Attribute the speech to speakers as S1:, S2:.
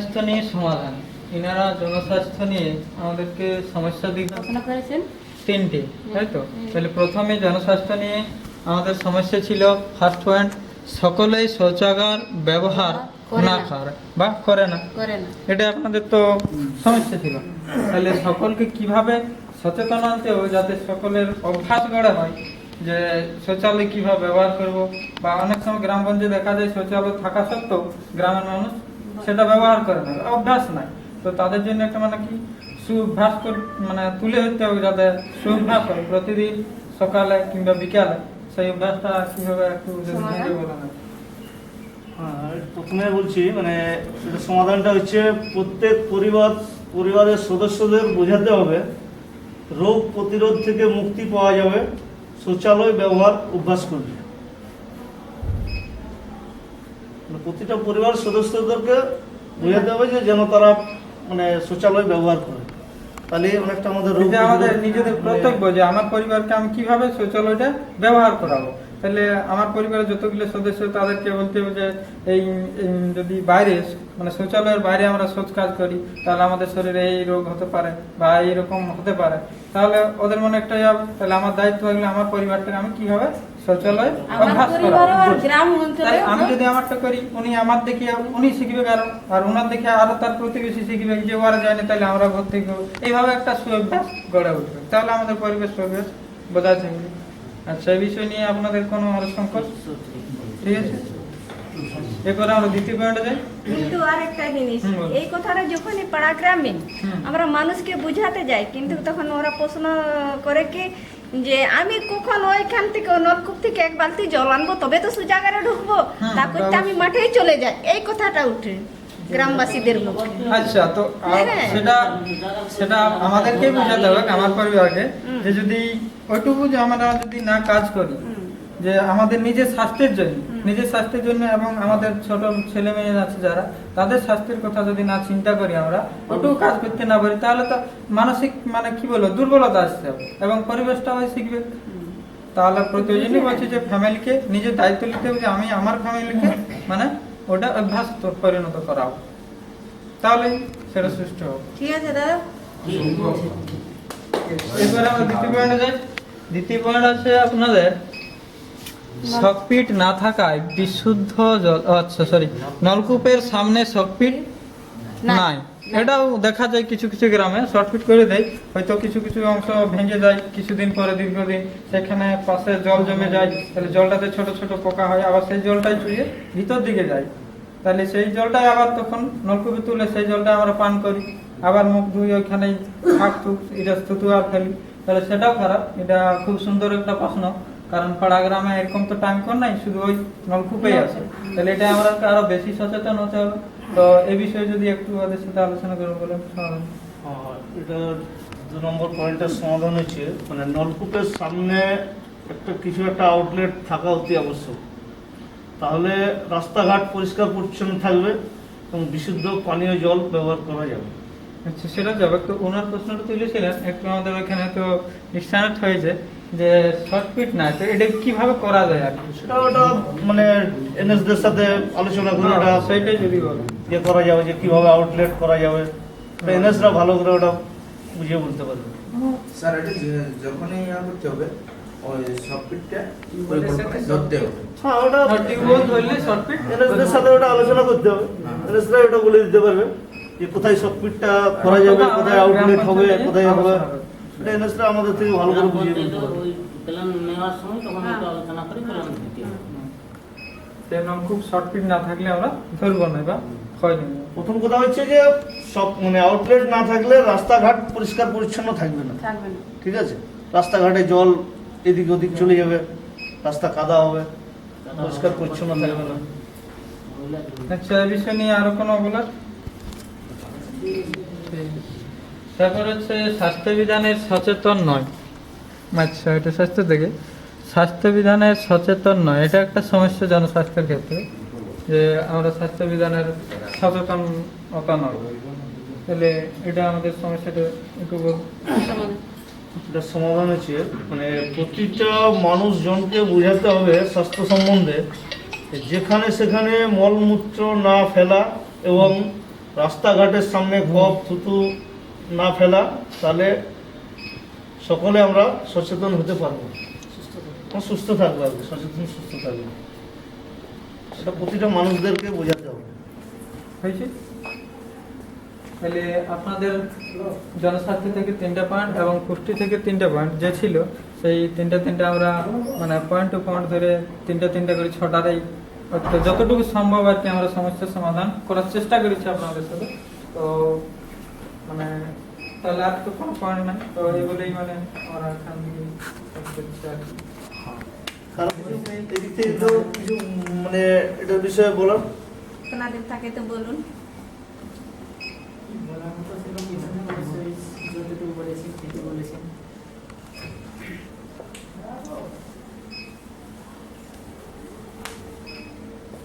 S1: স্বাস্থ্য নিয়ে সমাধান। এনারা জনস্বাস্থ্য নিয়ে আমাদেরকে সমস্যা
S2: করেছেন?
S1: তিনটে তাই তো? তাহলে প্রথমে জনস্বাস্থ্য নিয়ে আমাদের সমস্যা ছিল ফার্স্ট পয়েন্ট সকলেই শৌচাগার ব্যবহার না। করে বা করে না। এটা আপনাদের তো সমস্যা ছিল। তাহলে সকলকে কীভাবে সচেতন আনতে হবে যাতে সকলের অভ্যাস গড়ে হয় যে শৌচালয় কীভাবে ব্যবহার করব? বা অনেক সময় গ্রামগঞ্জে দেখা যায় শৌচালয় থাকা সত্ত্বেও গ্রামের মানুষ সেটা ব্যবহার করে না অভ্যাস নাই। তো তাদের জন্য একটা মানে কি সুঅভ্যাস কর- মানে তুলে ধরতে হবে যাতে সুঅভ্যাস হয় প্রতিদিন সকালে কিংবা বিকালে সেই অভ্যাসটা কীভাবে একটু হয়।
S3: আর প্রথমে বলছি মানে এটা সমাধানটা হচ্ছে প্রত্যেক পরিবার পরিবারের সদস্যদের বোঝাতে হবে রোগ প্রতিরোধ থেকে মুক্তি পাওয়া যাবে শৌচালয় ব্যবহার অভ্যাস করলে মানে প্রতিটা পরিবার সদস্যদেরকে বোঝাতে হবে যে যেন তারা মানে শৌচালয় ব্যবহার করে। তাহলে অনেকটা আমাদের
S1: আমাদের নিজেদের কর্তব্য যে আমার পরিবারকে আমি কীভাবে শৌচালয়টা ব্যবহার করাবো। তাহলে আমার পরিবারের যতগুলো সদস্য তাদেরকে বলতে হবে যে এই যদি বাইরে মানে শৌচালয়ের বাইরে আমরা শৌচ কাজ করি তাহলে আমাদের শরীরে এই রোগ হতে পারে বা এইরকম হতে পারে। তাহলে ওদের মনে একটা তাহলে আমার দায়িত্ব হলে আমার পরিবারটাকে আমি কীভাবে শৌচালয় অভ্যাস
S2: পরিবার
S1: করাবো
S2: আর গ্রাম অঞ্চলে
S1: তাহলে আমি যদি আমারটা করি উনি আমার দেখে উনি শিখবে কারণ আর ওনার দেখে আরও তার প্রতিবেশী শিখবে যে ওরা যায়নি তাহলে আমরা ঘর থেকে এইভাবে একটা সুঅভ্যাস গড়ে উঠবে। তাহলে আমাদের পরিবেশ পরিবেশ বোঝা থাকবে। আচ্ছা এই বিষয় নিয়ে আপনাদের কোনো আরও সংকট ঠিক আছে? এরপরে আমরা দ্বিতীয় পয়েন্টে যাই।
S4: কিন্তু আরেকটা জিনিস এই কথাটা যখনই পাড়া গ্রামে আমরা মানুষকে বুঝাতে যাই কিন্তু তখন ওরা প্রশ্ন করে কি যে আমি কখন ওইখান থেকে নলকূপ থেকে এক বালতি জল আনব তবে তো সুজাগারে ঢুকবো
S1: হুম,
S4: তা করতে আমি মাঠেই চলে যাই এই কথাটা উঠে গ্রামবাসীদের মুখে
S1: আচ্ছা তো
S4: হ্যাঁ।
S1: সেটা সেটা আমাদেরকে বোঝাতে হবে আমার পরিবারকে যে যদি ওইটুকু যে আমরা যদি না কাজ করি। যে আমাদের নিজের স্বাস্থ্যের জন্য নিজের স্বাস্থ্যের জন্য এবং আমাদের ছোট ছেলে মেয়ে আছে যারা তাদের স্বাস্থ্যের কথা যদি না চিন্তা করি আমরা ওটুকু কাজ করতে না পারি তাহলে তো মানসিক মানে কি বলব দুর্বলতা আসতে হবে এবং পরিবেশটা হয় শিখবে। তাহলে প্রতিজনই বলছে যে ফ্যামিলিকে নিজের দায়িত্ব নিতে হবে যে আমি আমার ফ্যামিলিকে মানে ওটা অভ্যাস পরিণত করাবো তাহলে সেটা সুষ্ঠু হবে।
S2: ঠিক আছে দাদা।
S1: এরপরে আমরা দ্বিতীয় পয়েন্টে যাই। দ্বিতীয় পয়েন্ট আছে আপনাদের সকপিট না থাকায় বিশুদ্ধ জল আচ্ছা সরি নলকূপের সামনে সকপিট
S2: নাই।
S1: এটাও দেখা যায় কিছু কিছু গ্রামে। শর্টফিট করে দেয়। হয়তো কিছু কিছু অংশ ভেঙে যায় কিছুদিন পরে দীর্ঘদিন। সেখানে পাশে জল জমে যায়। তাহলে জলটাতে ছোট ছোট পোকা হয়। আবার সেই জলটাই চুয়ে ভিতর দিকে যায়। তাহলে সেই জলটাই আবার তখন নলকূপে তুলে সেই জলটা আমরা পান করি। আবার মুখ ধুই ওইখানেই থাক থুক এটা থুতু আর ফেলি। তাহলে সেটাও খারাপ। এটা খুব সুন্দর একটা প্রশ্ন। কারণ পাড়া গ্রামে এরকম তো টাইম কর নাই শুধু ওই নলকূপেই আছে। তাহলে এটা আমরা আরও বেশি সচেতন হতে হবে। তো এই বিষয়ে যদি একটু ওদের সাথে আলোচনা করে বলেন
S3: আর এটা দু নম্বর পয়েন্টের সমাধান হচ্ছে মানে নলকূপের সামনে একটা কিছু একটা আউটলেট থাকা অতি আবশ্যক। তাহলে রাস্তাঘাট পরিষ্কার পরিচ্ছন্ন থাকবে এবং বিশুদ্ধ পানীয় জল ব্যবহার করা যাবে।
S1: আচ্ছা সেটা যাবে। তো ওনার প্রশ্নটা তুলেছিলেন একটু আমাদের ওখানে তো ডিসকানেক্ট হয়েছে। যে শর্টফিট না তো এটা কীভাবে করা যায় আর কি?
S3: সেটা ওটা মানে এনএসদের সাথে আলোচনা করে ওটা
S1: হ্যাঁ, সেইটাই যদি বলেন
S3: ইয়ে করা যাবে যে কীভাবে আউটলেট করা যাবে। এনএসরা ভালো করে ওটা বুঝিয়ে বলতে পারবে।
S5: স্যার এটা যখনই ইয়া করতে হবে ওই পরিকল্পনায় ধরতে হবে।
S3: হ্যাঁ ওটা
S1: টিউবওয়েল ধরলে শর্টফিট
S3: এনএসদের সাথে ওটা আলোচনা করতে হবে। এনএসরা ওটা বলে দিতে পারবে যে কোথায় সবপিটটা করা যাবে কোথায় আউটলেট হবে কোথায় হবে। আমাদের থেকে ভালো করে বুঝিয়ে বলতে পারবে
S6: প্ল্যান নেওয়ার সময় তখন
S2: হ্যাঁ।
S6: একটু আলোচনা করে প্ল্যান দিতে হবে
S1: খুব শর্টফিট না থাকলে আমরা ধরবো না বা ক্ষয় নেব
S3: প্রথম কথা হচ্ছে যে সব মানে আউটলেট না থাকলে রাস্তাঘাট পরিষ্কার পরিচ্ছন্ন থাকবে না। ঠিক আছে? রাস্তাঘাটে জল এদিক ওদিক চলে যাবে রাস্তা কাদা হবে পরিষ্কার পরিচ্ছন্ন থাকবে না।
S1: আচ্ছা এই বিষয় নিয়ে আরও কোনো বলার? তারপর হচ্ছে স্বাস্থ্যবিধানের সচেতন নয়। আচ্ছা এটা স্বাস্থ্য থেকে। স্বাস্থ্যবিধানের সচেতন নয় এটা একটা সমস্যা জনস্বাস্থ্যের ক্ষেত্রে যে আমরা স্বাস্থ্যবিধানের সচেতনতা নয় তাহলে এটা আমাদের সমস্যাটা একটু
S2: সমাধান
S3: হচ্ছে মানে প্রতিটা মানুষজনকে বোঝাতে হবে স্বাস্থ্য সম্বন্ধে যেখানে সেখানে মলমূত্র না ফেলা এবং রাস্তাঘাটের সামনে কপ থুতু না ফেলা, তাহলে সকলে আমরা সচেতন হতে পারব। সুস্থ থাকব আর সচেতন, সুস্থ থাকব। সেটা প্রতিটা মানুষদেরকে বোঝাতে হবে।
S1: হয়েছে? তাহলে আপনাদের জনস্বাস্থ্য থেকে তিনটা পয়েন্ট এবং পুষ্টি থেকে তিনটা পয়েন্ট যে ছিল, সেই তিনটা তিনটা আমরা মানে পয়েন্ট টু পয়েন্ট ধরে তিনটা তিনটা করে অর্থাৎ যতটুকু সম্ভব আর কি আমরা সমস্যার সমাধান করার চেষ্টা করেছি আপনাদের সাথে। তো মানে তাহলে আর তো কোনো পয়েন্ট নাই তো এগুলোই মানে ওরা এখান থেকে আর কি।
S3: কারণ এদিক থেকে তো কিছু মানে এটার বিষয়ে বলার
S4: আপনাদের থাকে তো বলুন